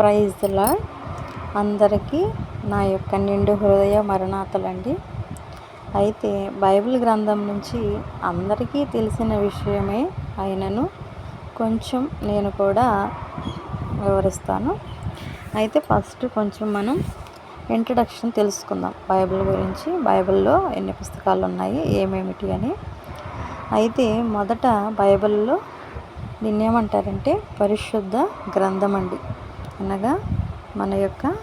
ప్రైజ్లా అందరికీ నా యొక్క నిండు హృదయ మరణాతలండి. అయితే బైబిల్ గ్రంథం నుంచి అందరికీ తెలిసిన విషయమే అయినను కొంచెం నేను కూడా వివరిస్తాను. అయితే ఫస్ట్ కొంచెం మనం ఇంట్రడక్షన్ తెలుసుకుందాం. బైబిల్ గురించి బైబిల్లో ఎన్ని పుస్తకాలు ఉన్నాయి ఏమేమిటి అని. అయితే మొదట బైబిల్లో దీన్ని ఏమంటారంటే పరిశుద్ధ గ్రంథం అండి అనగా మన యొక్క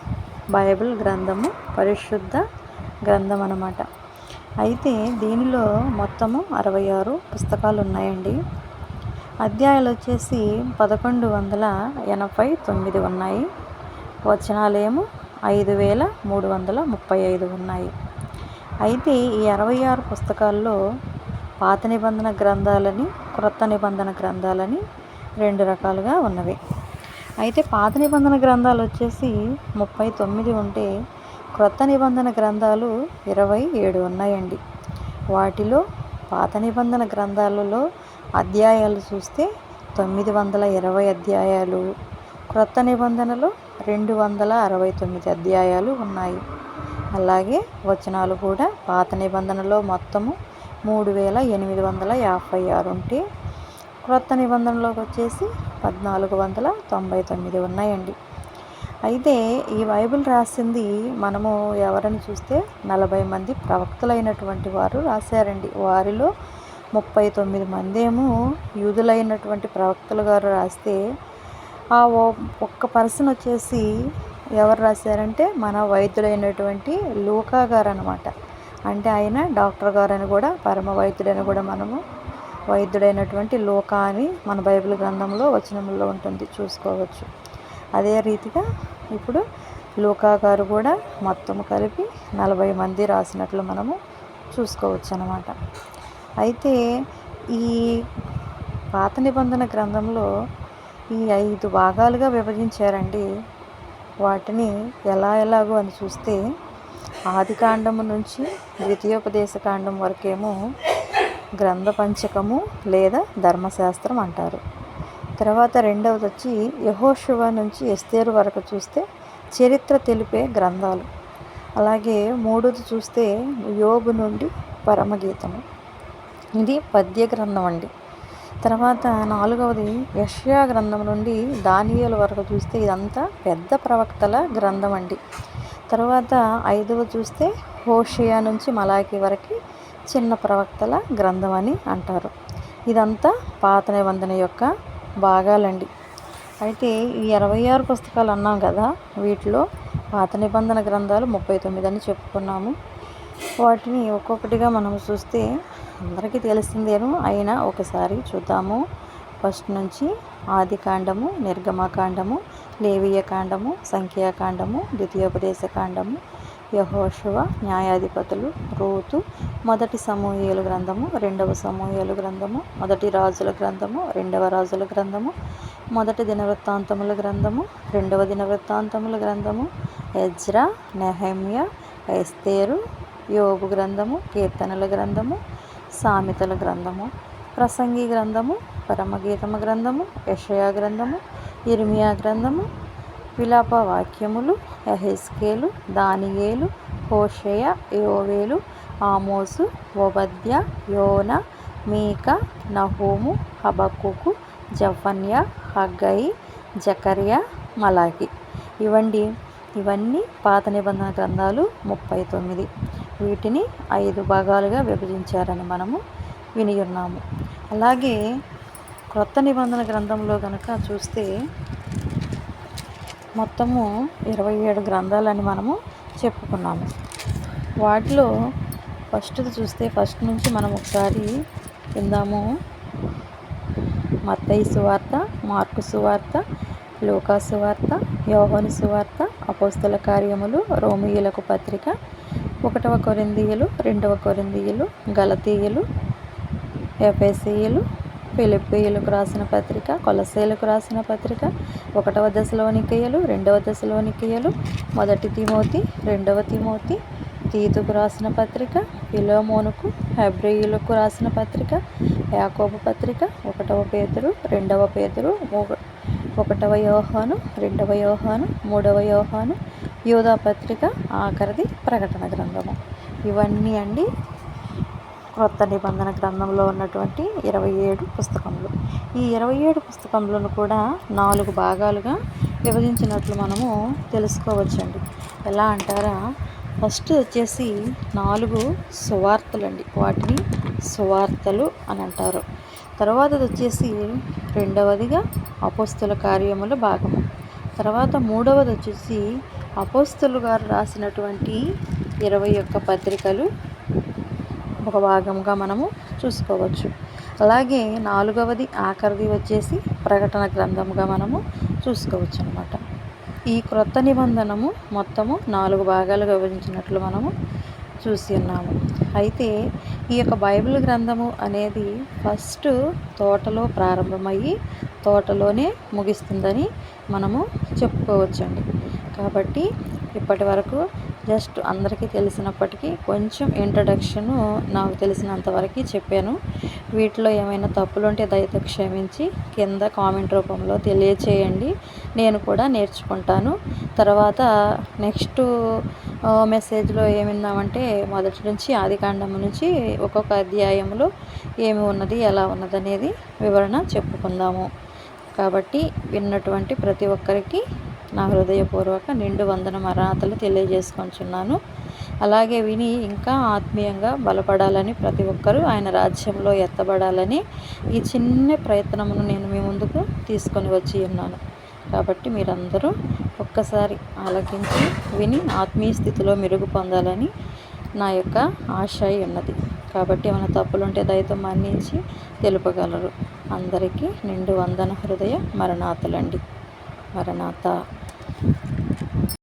బైబిల్ గ్రంథము పరిశుద్ధ గ్రంథం అన్నమాట. అయితే దీనిలో మొత్తము అరవై ఆరు పుస్తకాలు ఉన్నాయండి. అధ్యాయాలు వచ్చేసి పదకొండు వందల ఎనభై తొమ్మిది ఉన్నాయి. వచనాలేమో ఐదు వేల మూడు వందల ముప్పై ఐదు ఉన్నాయి. అయితే ఈ అరవై ఆరు పుస్తకాల్లో పాత నిబంధన గ్రంథాలని క్రొత్త నిబంధన గ్రంథాలని రెండు రకాలుగా ఉన్నవి. అయితే పాత నిబంధన గ్రంథాలు వచ్చేసి ముప్పై తొమ్మిది ఉంటే క్రొత్త నిబంధన గ్రంథాలు ఇరవై ఏడు ఉన్నాయండి. వాటిలో పాత నిబంధన గ్రంథాలలో అధ్యాయాలు చూస్తే తొమ్మిది వందల ఇరవై అధ్యాయాలు క్రొత్త నిబంధనలు రెండు వందల అరవై తొమ్మిది అధ్యాయాలు ఉన్నాయి. అలాగే వచనాలు కూడా పాత నిబంధనలో మొత్తము మూడు వేల ఎనిమిది వందల యాభై ఆరు ఉంటే క్రొత్త నిబంధనలోకి వచ్చేసి పద్నాలుగు వందల తొంభై తొమ్మిది ఉన్నాయండి. అయితే ఈ బైబిల్ రాసింది మనము ఎవరని చూస్తే నలభై మంది ప్రవక్తలైనటువంటి వారు రాశారండి. వారిలో ముప్పై తొమ్మిది మంది ఏమో యూదులైనటువంటి ప్రవక్తలు గారు రాస్తే ఆ ఒక్క పర్సన్ వచ్చేసి ఎవరు రాశారంటే మన వైద్యుడైనటువంటి లూకా గారు అనమాట అంటే ఆయన డాక్టర్ గారు అని కూడా పరమ వైద్యుడని కూడా మనము వైద్యుడైనటువంటి లోకా అని మన బైబిల్ గ్రంథంలో వచనంలో ఉంటుంది. చూసుకోవచ్చు. అదే రీతిగా ఇప్పుడు లోకా గారు కూడా మొత్తం కలిపి నలభై మంది రాసినట్లు మనము చూసుకోవచ్చు అనమాట అయితే ఈ పాత నిబంధన గ్రంథంలో ఈ ఐదు భాగాలుగా విభజించారండి. వాటిని ఎలా ఎలాగో అని చూస్తే ఆది కాండము నుంచి ద్వితీయోపదేశ కాండం వరకేమో గ్రంథ పంచకము లేదా ధర్మశాస్త్రం అంటారు. తర్వాత రెండవది వచ్చి యహోశివ నుంచి ఎస్తేరు వరకు చూస్తే చరిత్ర తెలిపే గ్రంథాలు. అలాగే మూడోది చూస్తే యోగు నుండి పరమగీతము. ఇది పద్య గ్రంథం అండి. తర్వాత నాలుగవది యష్యా గ్రంథం నుండి దానియల వరకు చూస్తే ఇదంతా పెద్ద ప్రవక్తల గ్రంథం అండి. తర్వాత ఐదవ చూస్తే హోషియా నుంచి మలాకి వరకు చిన్న ప్రవక్తల గ్రంథం అని అంటారు. ఇదంతా పాత నిబంధన యొక్క భాగాలండి. అయితే ఈ ఇరవై ఆరు పుస్తకాలు అన్నాం కదా వీటిలో పాత నిబంధన గ్రంథాలు ముప్పై తొమ్మిది అని చెప్పుకున్నాము. వాటిని ఒక్కొక్కటిగా మనం చూస్తే అందరికీ తెలిసిందేమో అయినా ఒకసారి చూద్దాము. ఫస్ట్ నుంచి ఆది కాండము నిర్గమకాండము లేవియ కాండము సంఖ్యాకాండము ద్వితీయోపదేశ కాండము యహోశువ న్యాయాధిపతులు రూతు మొదటి సమూహేలు గ్రంథము రెండవ సమూహేలు గ్రంథము మొదటి రాజుల గ్రంథము రెండవ రాజుల గ్రంథము మొదటి దినవృత్తాంతముల గ్రంథము రెండవ దినవృత్తాంతముల గ్రంథము ఎజ్రా నెహమ్య ఎస్తేరు యోగు గ్రంథము కీర్తనల గ్రంథము సామెతల గ్రంథము ప్రసంగి గ్రంథము పరమగీతమ గ్రంథము యషయా గ్రంథము ఇర్మియా గ్రంథము విలాప వాక్యములు ఎహెస్కేలు దానియేలు హోషయ యోవేలు ఆమోసు ఓబద్య యోన మీక నహూము హబక్కుకు జఫన్య హగ్గై జకర్య మలాకి. ఇవండి. ఇవన్నీ పాత నిబంధన గ్రంథాలు ముప్పై తొమ్మిది. వీటిని ఐదు భాగాలుగా విభజించారని మనము విని ఉన్నాము అలాగే క్రొత్త నిబంధన గ్రంథంలో కనుక చూస్తే మొత్తము ఇరవై ఏడు గ్రంథాలని మనము చెప్పుకున్నాము. వాటిలో ఫస్ట్ చూస్తే ఫస్ట్ నుంచి మనం ఒకసారి విందాము. మత్తయి సువార్త మార్కు సువార్త లోకాసు సువార్త యోహోని సువార్త అపోస్తల కార్యములు రోమియులకు పత్రిక ఒకటవ కొరిందీయులు రెండవ కొరిందీయులు గలతీయులు ఎఫెసీయులు ఫిలిప్పీయులకు రాసిన పత్రిక కొలసేలకు రాసిన పత్రిక ఒకటవ దశలోనికయ్యలు రెండవ దశలోనికయ్యలు మొదటి తిమోతి రెండవ తిమోతి తీతుకు రాసిన పత్రిక ఫిలోమోనుకు హెబ్రియులకు రాసిన పత్రిక యాకోబ పత్రిక ఒకటవ పేతురు రెండవ పేతురు ఒకటవ యోహాను రెండవ యోహాను మూడవ యోహాను యోధా పత్రిక ఆఖరిది ప్రకటన గ్రంథము. ఇవన్నీ అండి క్రొత్త నిబంధన గ్రంథంలో ఉన్నటువంటి ఇరవై ఏడు పుస్తకములు. ఈ ఇరవై ఏడు పుస్తకములను కూడా నాలుగు భాగాలుగా విభజించినట్లు మనము తెలుసుకోవచ్చండి. ఎలా అంటారా? ఫస్ట్ వచ్చేసి నాలుగు సువార్తలండి. వాటిని సువార్తలు అని అంటారు. తర్వాతది వచ్చేసి రెండవదిగా అపోస్తుల కార్యముల భాగము. తర్వాత మూడవది వచ్చేసి అపోస్తులు గారు రాసినటువంటి ఇరవై ఒక్క పత్రికలు ఒక భాగంగా మనము చూసుకోవచ్చు. అలాగే నాలుగవది ఆఖరిది వచ్చేసి ప్రకటన గ్రంథంగా మనము చూసుకోవచ్చు అనమాట ఈ క్రొత్త నిబంధనము మొత్తము నాలుగు భాగాలుగా విభజించినట్లు మనము చూసి ఉన్నాము. అయితే ఈ యొక్క బైబిల్ గ్రంథము అనేది ఫస్ట్ తోటలో ప్రారంభమయ్యి తోటలోనే ముగిస్తుందని మనము చెప్పుకోవచ్చండి. కాబట్టి ఇప్పటి వరకు జస్ట్ అందరికీ తెలిసినప్పటికీ కొంచెం ఇంట్రడక్షను నాకు తెలిసినంతవరకు చెప్పాను. వీటిలో ఏమైనా తప్పులు ఉంటే దయతో క్షమించి కింద కామెంట్ రూపంలో తెలియచేయండి. నేను కూడా నేర్చుకుంటాను. తర్వాత నెక్స్ట్ మెసేజ్లో ఏమిందామంటే మొదటి నుంచి ఆదికాండం నుంచి ఒక్కొక్క అధ్యాయంలో ఏమి ఉన్నది ఎలా ఉన్నది అనేది వివరణ చెప్పుకుందాము. కాబట్టి విన్నటువంటి ప్రతి ఒక్కరికి నా హృదయపూర్వక నిండు వందన మరణాతలు తెలియజేసుకొంచున్నాను. అలాగే విని ఇంకా ఆత్మీయంగా బలపడాలని ప్రతి ఒక్కరూ ఆయన రాజ్యంలో ఎత్తబడాలని ఈ చిన్న ప్రయత్నమును నేను మీ ముందుకు తీసుకొని వచ్చి ఉన్నాను. కాబట్టి మీరందరూ ఒక్కసారి ఆలకించి విని ఆత్మీయ స్థితిలో మెరుగు పొందాలని నా యొక్క ఆశ ఉన్నది. కాబట్టి ఏమైనా తప్పులుంటే దయతో మన్నించి తెలుపగలరు. అందరికీ నిండు వందన హృదయ మరణాతలండి. మరణాత